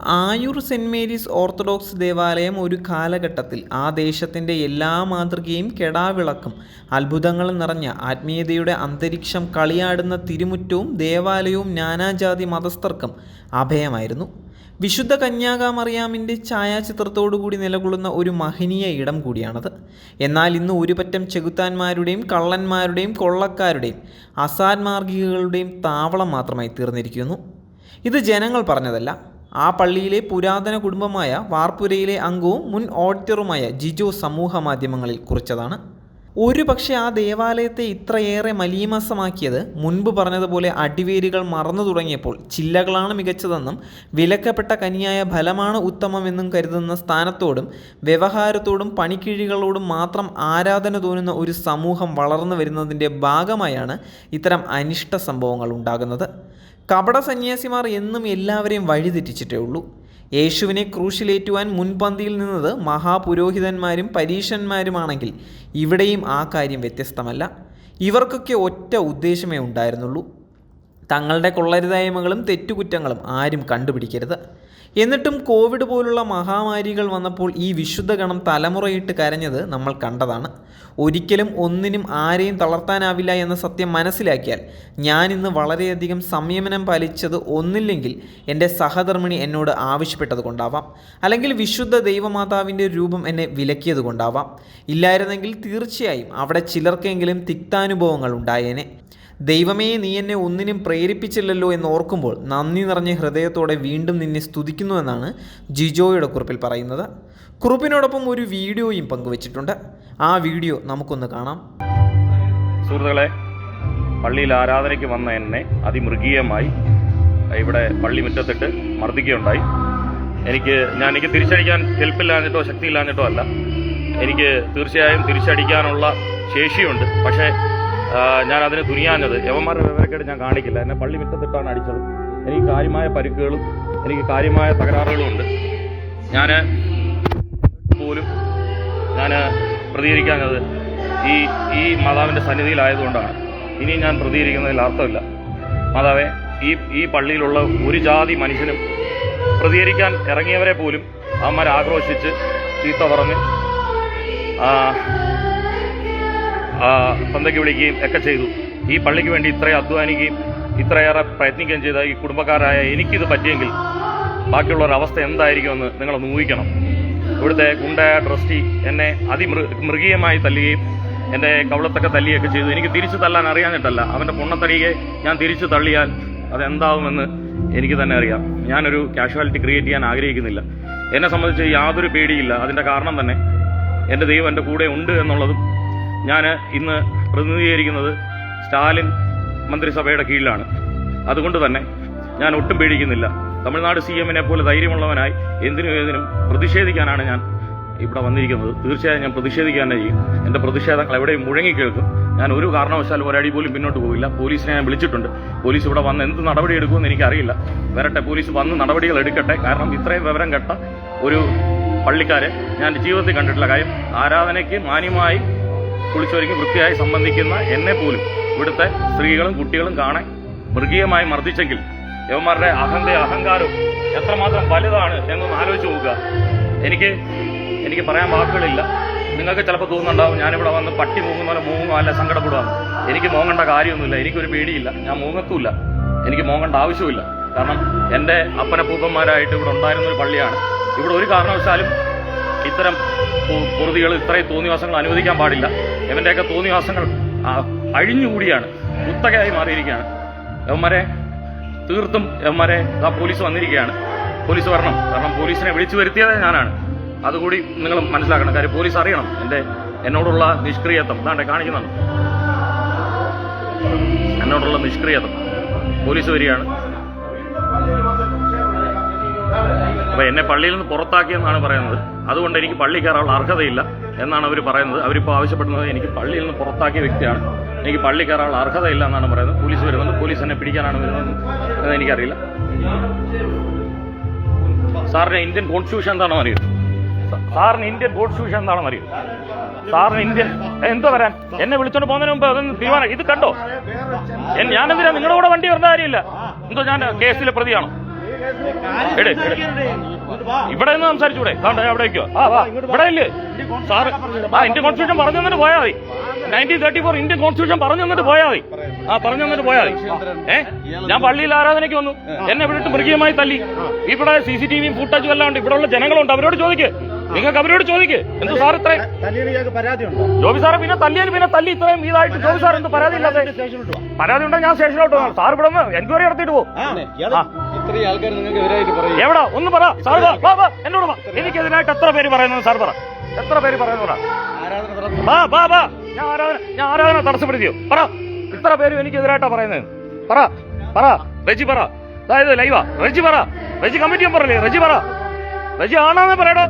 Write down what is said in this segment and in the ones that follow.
Ayur saint Mary's orthodox ദേവാലയം ഒരു കാലഘട്ടത്തിൽ ആ ദേശത്തിന്റെ എല്ലാ മാതൃകയും കെടാവിളക്കും. അത്ഭുതങ്ങൾ നിറഞ്ഞ ആത്മീയതയുടെ അന്തരീക്ഷം കളിയാടുന്ന തിരുമുറ്റവും ദേവാലയവും നാനാജാതി മതസ്ഥർക്കും അഭയമായിരുന്നു. വിശുദ്ധ കന്യാകാമറിയാമിന്റെ ഛായാചിത്രത്തോടുകൂടി നിലകൊള്ളുന്ന ഒരു മഹനീയ ഇടം കൂടിയാണത്. എന്നാൽ ഇന്ന് ഒരുപറ്റം ചെകുത്താന്മാരുടെയും കള്ളന്മാരുടെയും കൊള്ളക്കാരുടെയും അസാൻമാർഗികളുടെയും താവളം മാത്രമായി തീർന്നിരിക്കുന്നു. ഇത് ജനങ്ങൾ പറഞ്ഞതല്ല. ആ പള്ളിയിലെ പുരാതന കുടുംബമായ വാർപ്പുരയിലെ അംഗവും മുൻ ഓഡിറ്ററുമായ ജിജോ സമൂഹ മാധ്യമങ്ങളിൽ കുറിച്ചതാണ്. ഒരു പക്ഷേ ആ ദേവാലയത്തെ ഇത്രയേറെ മലീമസമാക്കിയത് മുൻപ് പറഞ്ഞതുപോലെ അടിവേരുകൾ മറന്നു തുടങ്ങിയപ്പോൾ ചില്ലകളാണ് മികച്ചതെന്നും വിലക്കപ്പെട്ട കനിയായ ഫലമാണ് ഉത്തമമെന്നും കരുതുന്ന സ്ഥാനത്തോടും വ്യവഹാരത്തോടും പണിക്കിഴികളോടും മാത്രം ആരാധന തോന്നുന്ന ഒരു സമൂഹം വളർന്നു വരുന്നതിന്റെ ഭാഗമായാണ് ഇത്തരം അനിഷ്ട സംഭവങ്ങൾ ഉണ്ടാകുന്നത്. കപട സന്യാസിമാർ എന്നും എല്ലാവരെയും വഴിതെറ്റിച്ചിട്ടേ ഉള്ളൂ. യേശുവിനെ ക്രൂശിലേറ്റുവാൻ മുൻപന്തിയിൽ നിന്നത് മഹാപുരോഹിതന്മാരും പരീശന്മാരുമാണെങ്കിൽ ഇവിടെയും ആ കാര്യം വ്യത്യസ്തമല്ല. ഇവർക്കൊക്കെ ഒറ്റ ഉദ്ദേശമേ ഉണ്ടായിരുന്നുള്ളൂ. തങ്ങളുടെ കൊള്ളരുതായ്മകളും തെറ്റുകുറ്റങ്ങളും ആരും കണ്ടുപിടിക്കരുത്. എന്നിട്ടും കോവിഡ് പോലുള്ള മഹാമാരികൾ വന്നപ്പോൾ ഈ വിശുദ്ധ ഗണം തലമുറയിട്ട് കരഞ്ഞത് നമ്മൾ കണ്ടതാണ്. ഒരിക്കലും ഒന്നിനും ആരെയും തളർത്താനാവില്ല എന്ന സത്യം മനസ്സിലാക്കിയാൽ ഞാൻ ഇന്ന് വളരെയധികം സംയമനം പാലിച്ചത് ഒന്നില്ലെങ്കിൽ എന്റെ സഹധർമ്മിണി എന്നോട് ആവശ്യപ്പെട്ടത് കൊണ്ടാവാം. അല്ലെങ്കിൽ വിശുദ്ധ ദൈവമാതാവിന്റെ രൂപം എന്നെ വിലക്കിയത് കൊണ്ടാവാം. ഇല്ലായിരുന്നെങ്കിൽ തീർച്ചയായും അവിടെ ചിലർക്കെങ്കിലും തിക്താനുഭവങ്ങൾ ഉണ്ടായേനെ. ദൈവമേ നീ എന്നെ ഒന്നിനും പ്രേരിപ്പിച്ചില്ലല്ലോ എന്ന് ഓർക്കുമ്പോൾ നന്ദി നിറഞ്ഞ ഹൃദയത്തോടെ വീണ്ടും നിന്നെ സ്തുതിക്കുന്നുവെന്നാണ് ജിജോയുടെ കുറിപ്പിൽ പറയുന്നത്. കുറിപ്പിനോടൊപ്പം ഒരു വീഡിയോയും പങ്കുവച്ചിട്ടുണ്ട്. ആ വീഡിയോ നമുക്കൊന്ന് കാണാം. സുഹൃത്തുക്കളെ പള്ളിയിൽ ആരാധനയ്ക്ക് വന്ന എന്നെ അതിമൃഗീയമായി ഇവിടെ പള്ളി മുറ്റത്തിട്ട് മർദ്ദിക്കുകയുണ്ടായി. എനിക്ക് ഞാൻ എനിക്ക് തിരിച്ചടിക്കാൻ ഹെൽപ്പില്ലാഞ്ഞിട്ടോ ശക്തിയില്ലാഞ്ഞിട്ടോ അല്ല. എനിക്ക് തീർച്ചയായും തിരിച്ചടിക്കാനുള്ള ശേഷിയുണ്ട്. പക്ഷേ ഞാൻ അതിന് തുനിയാഞ്ഞത്. യവന്മാരുടെ വിവരക്കേട് ഞാൻ കാണിക്കില്ല. എന്നെ പള്ളി മുറ്റത്തിട്ടാണ് അടിച്ചത്. എനിക്ക് കാര്യമായ പരിക്കുകളും എനിക്ക് കാര്യമായ തകരാറുകളും ഉണ്ട്. ഞാൻ പോലും ഞാൻ പ്രതികരിക്കാഞ്ഞത് ഈ ഈ മാതാവിന്റെ സന്നിധിയിലായതുകൊണ്ടാണ്. ഇനി ഞാൻ പ്രതികരിക്കുന്നതിൽ അർത്ഥമില്ല. മാതാവേ ഈ ഈ പള്ളിയിലുള്ള ഒരു ജാതി മനുഷ്യനും പ്രതികരിക്കാൻ ഇറങ്ങിയവരെ പോലും അവന്മാർ ആക്രോശിച്ച് ചീത്ത പറഞ്ഞ് തന്തയ്ക്ക് വിളിക്കുകയും ഒക്കെ ചെയ്തു. ഈ പള്ളിക്ക് വേണ്ടി ഇത്രയും അധ്വാനിക്കുകയും ഇത്രയേറെ പ്രയത്നിക്കുകയും ചെയ്ത ഈ കുടുംബക്കാരായ എനിക്കിത് പറ്റിയെങ്കിൽ ബാക്കിയുള്ളവരുടെ അവസ്ഥ എന്തായിരിക്കുമെന്ന് നിങ്ങളൊന്ന് ഊഹിക്കണം. ഇവിടുത്തെ ഗുണ്ടയായ ട്രസ്റ്റി എന്നെ അതിമൃ മൃഗീയമായി തല്ലുകയും എന്റെ കവളത്തൊക്കെ തല്ലിയൊക്കെ ചെയ്തു. എനിക്ക് തിരിച്ചു തല്ലാൻ അറിയാഞ്ഞിട്ടല്ല. അവന്റെ പൊണ്ണത്തടിയെ ഞാൻ തിരിച്ചു തള്ളിയാൽ അതെന്താവുമെന്ന് എനിക്ക് തന്നെ അറിയാം. ഞാനൊരു കാഷ്വാലിറ്റി ക്രിയേറ്റ് ചെയ്യാൻ ആഗ്രഹിക്കുന്നില്ല. എന്നെ സംബന്ധിച്ച് യാതൊരു പേടിയില്ല. അതിന്റെ കാരണം തന്നെ എന്റെ ദൈവം എന്റെ കൂടെ ഉണ്ട് എന്നുള്ളതും ഞാൻ ഇന്ന് പ്രതിനിധീകരിക്കുന്നത് സ്റ്റാലിൻ മന്ത്രിസഭയുടെ കീഴിലാണ്. അതുകൊണ്ട് തന്നെ ഞാൻ ഒട്ടും പേടിക്കുന്നില്ല. തമിഴ്നാട് സി എമ്മിനെ പോലെ ധൈര്യമുള്ളവനായി എന്തിനും ഏതിനും പ്രതിഷേധിക്കാനാണ് ഞാൻ ഇവിടെ വന്നിരിക്കുന്നത്. തീർച്ചയായും ഞാൻ പ്രതിഷേധിക്കാൻ തന്നെ ചെയ്യും. എന്റെ പ്രതിഷേധങ്ങൾ എവിടെയും മുഴങ്ങിക്കേൾക്കും. ഞാൻ ഒരു കാരണവശാലും ഒരടി പോലും പിന്നോട്ട് പോകില്ല പോലീസിനെ ഞാൻ വിളിച്ചിട്ടുണ്ട്. പോലീസ് ഇവിടെ വന്ന് എന്ത് നടപടി എടുക്കുമെന്ന് എനിക്കറിയില്ല. വരട്ടെ പോലീസ് വന്ന് നടപടികൾ എടുക്കട്ടെ. കാരണം ഇത്രയും വിവരം കെട്ട ഒരു പള്ളിക്കാരെ ഞാൻ ജീവിതത്തിൽ കണ്ടിട്ടില്ല. കാര്യം ആരാധനയ്ക്ക് മാന്യമായി കുളിച്ചൊരുങ്ങി വൃത്തിയായി സംബന്ധിക്കുന്ന എന്നെ പോലും ഇവിടുത്തെ സ്ത്രീകളും കുട്ടികളും കാണാൻ മൃഗീയമായി മർദ്ദിച്ചെങ്കിൽ യവന്മാരുടെ അഹന്ത അഹങ്കാരവും എത്രമാത്രം വലുതാണ് എന്നൊന്ന് ആലോചിച്ച് നോക്കുക. എനിക്ക് എനിക്ക് പറയാൻ വാക്കുകളില്ല. നിങ്ങൾക്ക് ചിലപ്പോൾ തോന്നുന്നുണ്ടാവും ഞാനിവിടെ വന്ന് പട്ടി മൂങ്ങുന്ന പോലെ മൂങ്ങുമോ അല്ല സങ്കടപ്പെടുക എനിക്ക് മോങ്ങേണ്ട കാര്യമൊന്നുമില്ല. എനിക്കൊരു പേടിയില്ല. ഞാൻ മൂങ്ങത്തുമില്ല എനിക്ക് മോങ്ങേണ്ട ആവശ്യമില്ല കാരണം എന്റെ അപ്പനപ്പൂപ്പന്മാരായിട്ട് ഇവിടെ ഉണ്ടായിരുന്ന ഒരു പള്ളിയാണ്. ഇവിടെ ഒരു കാരണവശാലും ഇത്തരം പൊറുതികൾ ഇത്രയും തോന്നിവാസങ്ങൾ അനുവദിക്കാൻ പാടില്ല. ഇവന്റെയൊക്കെ തോന്നിവാസങ്ങൾ അഴിഞ്ഞുകൂടിയാണ്. കുത്തകയായി മാറിയിരിക്കുകയാണ്. യവന്മാരെ തീർത്തും യവന്മാരെ ആ പോലീസ് വന്നിരിക്കുകയാണ്. പോലീസ് വരണം. കാരണം പോലീസിനെ വിളിച്ചു വരുത്തിയത് ഞാനാണ്. അതുകൂടി നിങ്ങൾ മനസ്സിലാക്കണം. കാര്യം പോലീസ് അറിയണം. എന്റെ എന്നോടുള്ള നിഷ്ക്രിയത്വം. ഇതാണ്ടെ കാണിക്കുന്നുണ്ട്. എന്നോടുള്ള നിഷ്ക്രിയത്വം. പോലീസ് വരികയാണ്. അപ്പൊ എന്നെ പള്ളിയിൽ നിന്ന് പുറത്താക്കിയെന്നാണ് പറയുന്നത്. അതുകൊണ്ട് എനിക്ക് പള്ളി കയറാനുള്ള അർഹതയില്ല എന്നാണ് അവർ പറയുന്നത്. അവരിപ്പോൾ ആവശ്യപ്പെടുന്നത് എനിക്ക് പള്ളിയിൽ നിന്ന് പുറത്താക്കിയ വ്യക്തിയാണ്. എനിക്ക് പള്ളി കയറാനുള്ള അർഹതയില്ല എന്നാണ് പറയുന്നത്. പോലീസ് വരുന്നുണ്ട് പോലീസ് എന്നെ പിടിക്കാനാണ് വരുന്നത് എനിക്കറിയില്ല. സാറിന് ഇന്ത്യൻ കോൺസ്റ്റിറ്റ്യൂഷൻ എന്താണെന്ന് അറിയുന്നത് സാറിന് ഇന്ത്യൻ കോൺസ്റ്റിറ്റ്യൂഷൻ എന്താണെന്ന് അറിയുന്നത് സാറിന് ഇന്ത്യൻ എന്താ വരാൻ? എന്നെ വിളിച്ചോണ്ട് പോകുന്നതിന് മുമ്പ് അതൊന്ന് തീരുമാനം ഇത് കണ്ടോ? ഞാനെന്തിനാ നിങ്ങളുടെ കൂടെ വണ്ടി വരുന്ന കാര്യമില്ല? എന്തോ ഞാൻ കേസിലെ പ്രതിയാണോ. ഇവിടെ നിന്ന് സംസാരിച്ചൂടെ? കണ്ടോ അവിടെ വയ്ക്കോ ആ വാ. ഇവിടെ ഇല്ലേ? സാറ് ആ ഇന്ത്യൻ കോൺസ്റ്റിറ്റ്യൂഷൻ പറഞ്ഞു തന്നിട്ട് പോയാൽ മതി. Nineteen thirty four Indian constitution പറഞ്ഞു തന്നിട്ട് പോയാൽ മതി. ആ പറഞ്ഞു തന്നിട്ട് പോയാൽ മതി. ഏ? ഞാൻ പള്ളിയിൽ ആരാധനയ്ക്ക് വന്നു. എന്നെ ഇവിടെ ഇട്ട് മൃഗീയമായി തല്ലി. ഇവിടെ സി സി ടി വിയും ഫുട്ടേജും എല്ലാം ഉണ്ട്. ഇവിടെ ഉള്ള ജനങ്ങളുണ്ട്. അവരോട് ചോദിക്ക്. നിങ്ങൾക്ക് അവരോട് ചോദിക്ക്. എന്ത് സാർ ഇത്രയും? ജോബി സാറ് പിന്നെ തല്ലിയാൽ പിന്നെ തല്ലി ഇത്രയും ഇതായിട്ട് ജോബി സാർ എന്ത് പരാതി ഇല്ലാതെ? പരാതി ഉണ്ടെങ്കിൽ ഞാൻ സ്റ്റേഷനിലോട്ട് പോകാം സാർ ഇവിടെ നിന്ന് എൻക്വയറി നടത്തിയിട്ട് പോകും. എവിടെ? ഒന്ന് പറ. സാർ വാ, വാ, വാ, എന്നോട് വാ. എനിക്കെതിരായിട്ട് എത്ര പേര് പറയുന്നത് സാർ പറ. എത്ര പേര് പറയുന്നു പറ. ആരാധന തടസ്സം വാ വാ വാ. ഞാൻ ആരാധന ഞാൻ ആരാധന തടസ്സപ്പെടുത്തിയോ? പറ. ഇത്ര പേരും എനിക്കെതിരായിട്ടാ പറയുന്നത് പറ. പറ. റജി പറ. അതായത് ലൈവാ. റജി പറ. റെജി കമ്മിറ്റി മെമ്പറല്ലേ റെജി പറ. റജി ആണോന്ന് പറയടോ.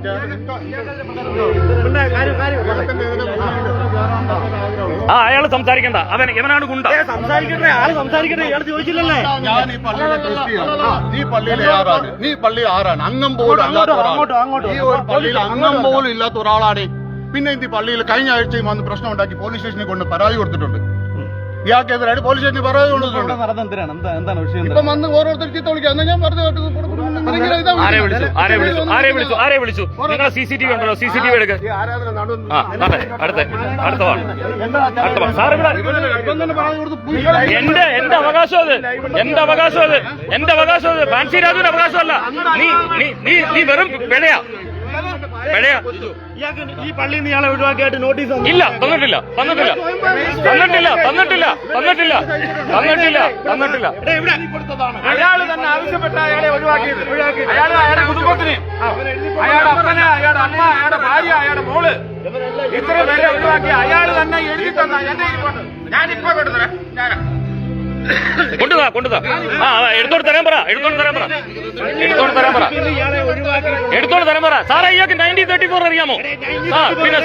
ആ അയാൾ സംസാരിക്കണ്ട. അവൻ ഇവനാണ് ഗുണ്ട. സംസാരിക്കട്ടെ. ആൾ സംസാരിക്കട്ടെ. ഇയാൾ ചോദിച്ചില്ലല്ലേ? ഞാൻ ഈ പള്ളിയിലെ ക്രിസ്ത്യാണ് നീ പള്ളിയിലെ ആരാണ്? നീ പള്ളി ആരാണ്? അംഗം പോലും അല്ലാത്ത അങ്ങോട്ടോ. ഈ ഒരു പള്ളിയിൽ അംഗം പോലും ഇല്ലാത്ത ഒരാളാണ്. പിന്നെ ഇത് ഈ പള്ളിയിൽ കഴിഞ്ഞ ആഴ്ചയും വന്ന് പ്രശ്നം ഉണ്ടാക്കി പോലീസ് സ്റ്റേഷനിൽ കൊണ്ട് പരാതി കൊടുത്തിട്ടുണ്ട്. ഇയാൾക്കെതിരായിട്ട് പോലീസ് സ്റ്റേഷനിൽ പരാതി കൊടുത്തിട്ടുണ്ട് ഇപ്പൊ വന്ന് ഓരോരുത്തർ ചീത്ത വിളിക്കാം. എന്നാ ഞാൻ പറഞ്ഞു ആരെ വിളിച്ചു? ആരെ വിളിച്ചു? ആരെ വിളിച്ചു? ആരെ വിളിച്ചു? നിങ്ങളെ സി സി ടി വി ഉണ്ടല്ലോ സി സി ടി വി എടുക്ക്. ഈ ആരാധന നടന്നു ആ അതെ അടുത്ത അടുത്ത വാ. അടുത്ത വാ. സാർ ഇവിടെ ഇപ്പം തന്നെ പരാതി കൊടുത്ത് പോയി. എന്റെ എന്റെ അവകാശം അത്? എന്റെ അവകാശം അത്? എന്റെ അവകാശം അത്? ഫാൻസി രാജുവിന്റെ അവകാശമല്ല. നീ നീ നീ നീ വെറും പിഴയാ പിഴയാ ഈ പള്ളിയിൽ നിന്ന് ഇയാളെ ഒഴിവാക്കിയായിട്ട് നോട്ടീസ് ഇല്ല തന്നിട്ടില്ല തന്നിട്ടില്ല. തന്നിട്ടില്ല തന്നിട്ടില്ല തന്നിട്ടില്ല തന്നിട്ടില്ല തന്നിട്ടില്ല അയാൾ തന്നെ ആവശ്യപ്പെട്ട അയാളെ ഒഴിവാക്കിയത് അയാൾ അയാളുടെ കുടുംബത്തിന്. അയാളുടെ അപ്പന് അയാളുടെ അമ്മ അയാളുടെ ഭാര്യ അയാളുടെ മോൾ. ഇത്ര പേരെ ഒഴിവാക്കി അയാൾ തന്നെ എഴുതി തന്ന എന്നെ ഞാനിപ്പോ കൊടുത്തരാം ഞാൻ കൊണ്ടുതാ കൊണ്ടുതാ ആ എടുത്തോണ്ട് തരാൻ പറ എടുത്തോണ്ട് തരാൻ പറ. എടുത്തോണ്ട് തരാൻ പറ. എടുത്തോണ്ട് തരാൻ പറ. സാറേ ഇയാൾക്ക് നയന്റീൻ തേർട്ടി ഫോർ അറിയാമോ? ആ പിന്നെ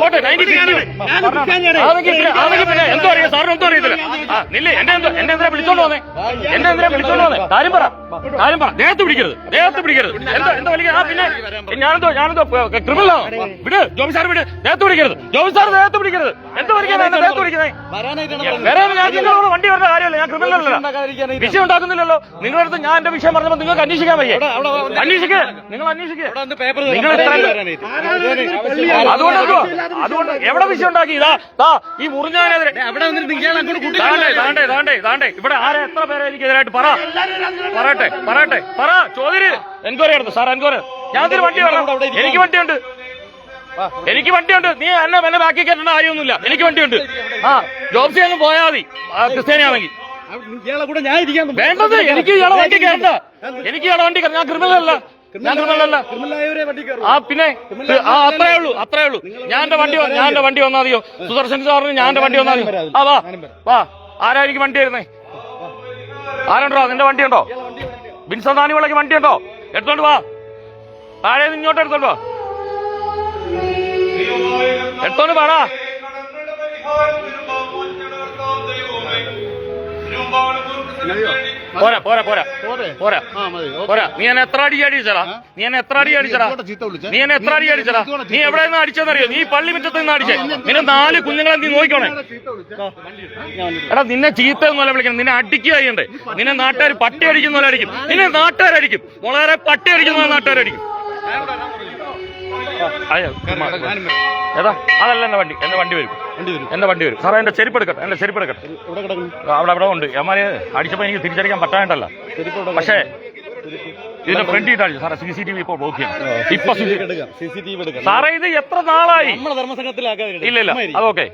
പോട്ടെ നയന്റീൻ അതൊക്കെ പിന്നെ എന്തോ അറിയാം സാറിന് എന്തോ അറിയത്തില്ല. ആ നില്ലേ എന്നെ എന്തോ എന്നെ എന്തിനാ വിളിച്ചോണ്ട് വന്നേ? എന്നെ എന്തിനാ വിളിച്ചോണ്ട് വന്നേ? കാര്യം പറ കാര്യം പറ. ദേഹത്ത് പിടിക്കരുത് ദേഹത്ത് പിടിക്കരുത്. എന്താ എന്താ വലിയ ആ പിന്നെ ഞാനെന്തോ ഞാനെന്തോ ക്രിമിനലാണോ വിട് ജോബി സാർ വിട്. ദേഹത്ത് പിടിക്കരുത്. ജോബി സാർ ദേഹത്ത് പിടിക്കരുത്. എന്തോ പിടിക്കുന്നത് ദേഹത്ത് പിടിക്കുന്നത് വരാനായിട്ട് ഞാൻ വണ്ടി വരേണ്ട കാര്യമല്ല. ഞാൻ ക്രിമിനൽ അല്ല വിഷയം ഉണ്ടാക്കുന്നില്ലല്ലോ നിങ്ങളുടെ അടുത്ത് ഞാൻ എന്റെ വിഷയം പറഞ്ഞപ്പോൾ നിങ്ങൾക്ക് അന്വേഷിക്കാൻ വയ്യേ. അന്വേഷിക്കേ. നിങ്ങൾ അന്വേഷിക്കുക നിങ്ങൾ അതുകൊണ്ട് അതുകൊണ്ട് എവിടെ വിഷയം ഉണ്ടാക്കി ഇതാ ഈ മുറിഞ്ഞവനെതിരെ താണ്ടേ താണ്ടേ താണ്ടേ താണ്ടേ ഇവിടെ ആരെ എത്ര പേരെ എനിക്കെതിരായിട്ട്? പറ. പറയട്ടെ പറയട്ടെ പറ. ചോദ്യം എൻക്വയറി നടത്തും സാർ എൻക്വയറി. ഞാൻ ഇതിന് വണ്ടി വരണം എനിക്ക് വണ്ടിയുണ്ട്. എനിക്ക് വണ്ടിയുണ്ട്. നീ എന്നെ എന്നെ ബാക്കി കയറ്റേണ്ട കാര്യമൊന്നുമില്ല. എനിക്ക് വണ്ടിയുണ്ട്. ആ ജോബ്സി അങ്ങ് പോയാൽ മതി. ക്രിസ്ത്യാനിയാണെങ്കിൽ. ഇയാളെ കൂടെ ഞാൻ ഇരിക്കാൻ വേണ്ടത് എനിക്ക് ഇയാളെ വണ്ടി കയറണ്ട. എനിക്ക് ഇയാളെ വണ്ടി കയറ ഞാൻ ക്രിമിനൽ അല്ല. ഞാൻ ക്രിമിനൽ അല്ല. വണ്ടി കയറും. ആ പിന്നെ ആ അത്രേ ഉള്ളൂ അത്രേ ഉള്ളൂ. ഞാൻ എന്റെ വണ്ടി ഞാൻ എന്റെ വണ്ടി വന്നാ മതിയോ? സുദർശൻ സാറിന് ഞാൻ എന്റെ വണ്ടി വന്നാ മതിയോ ആ വാ. വാ. ആരായിരിക്കും വണ്ടി വരുന്നേ ആരുണ്ടോ? നിന്റെ വണ്ടി ഉണ്ടോ? ബിൻസൺ താനിവിളക്ക് വണ്ടി ഉണ്ടോ? എടുത്തോണ്ട് വാ. താഴെ ഇങ്ങോട്ട് എടുത്തോണ്ട് വാ. എടുത്തോണ്ട് വാടാ. പോരാ പോരാ പോരാ. പോരാ. പോരാ. നീ എന്നെ എത്ര അടി അടിച്ചടാ? നീ എന്നെ എത്ര അടി അടിച്ചടാ? നീ എന്നെ എത്ര അടി അടിച്ചടാ? നീ എവിടെ നിന്ന് അടിച്ചെന്നറിയോ നീ പള്ളി മുറ്റത്ത് നിന്ന് അടിച്ചേ. നിന്നെ നാല് കുഞ്ഞുങ്ങളെ നീ നോക്കണേ എടാ നിന്നെ ചീത്ത വിളിക്കണം. നിന്നെ അടിക്കുക ചെയ്യണ്ടേ? നിന്നെ നാട്ടുകാർ പട്ടി അടിക്കുന്ന പോലെ അടിക്കും. നിന്നെ നാട്ടുകാരടിക്കും. വളരെ പട്ടി അടിക്കുന്ന പോലെ നാട്ടുകാരടിക്കും. അയ്യോ. ഏതാ? അതല്ല എന്റെ വണ്ടി എന്റെ വണ്ടി വരും. എന്റെ വണ്ടി വരും. സാറേ എന്റെ ചെരുപ്പ് എടുക്കട്ടെ എന്റെ ചെരുപ്പ് എടുക്കട്ടെ. അവിടെ അവിടെ ഉണ്ട്. അമ്മാര് അടിച്ചപ്പോ എനിക്ക് തിരിച്ചടിക്കാൻ പറ്റാണ്ടല്ല പക്ഷേ ഇതിന്റെ ഫ്രണ്ട് ഇട്ടടിച്ചു സാറേ സി സി ടി വി ഇപ്പൊ ബ്ലോക്ക് ചെയ്യണം ഇപ്പൊ സാറേ ഇത് എത്ര നാളായി? ഇല്ല ഇല്ല. അതൊക്കെ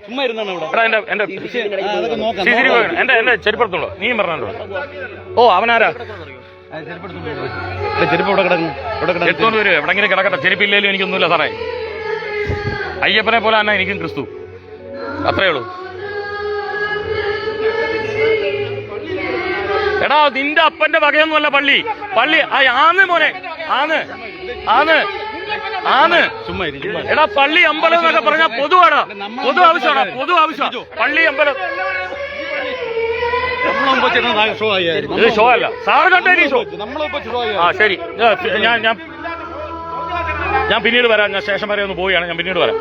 എന്റെ സി സി ടി വി എന്റെ എന്റെ ചെരുപ്പെടുത്തുള്ളൂ നീ പറഞ്ഞോ ഓ അവനാരാ? ചെരുപ്പ്. ഇവിടെ ചെരുപ്പ് ഇവിടെ കിടക്കുന്നു എടുത്തോണ്ട് വരും. എവിടെങ്കിലും കിടക്കട്ടെ? ചെരുപ്പില്ലേലും എനിക്കൊന്നുമില്ല സാറേ. അയ്യപ്പനെ പോലെ തന്നെ എനിക്കും ക്രിസ്തു. അത്രേ ഉള്ളൂ. എടാ നിന്റെ അപ്പന്റെ വകയൊന്നുമല്ല പള്ളി. പള്ളി ആ, ആന്ന് മോനെ. ആന്ന്. ആന്ന്. ആന്ന്. എടാ പള്ളി അമ്പലം എന്നൊക്കെ പറഞ്ഞാൽ പൊതുവാടാ പൊതു ആവശ്യമാണ് പൊതു ആവശ്യം പള്ളി അമ്പലം. ഇത് ഷോ അല്ല. സാറ് കണ്ടേ ഷോ ആ ശരി. ഞാൻ ഞാൻ ഞാൻ പിന്നീട് വരാം. ഞാൻ സ്റ്റേഷൻ വരെ ഒന്ന് പോവുകയാണ്. ഞാൻ പിന്നീട് വരാം.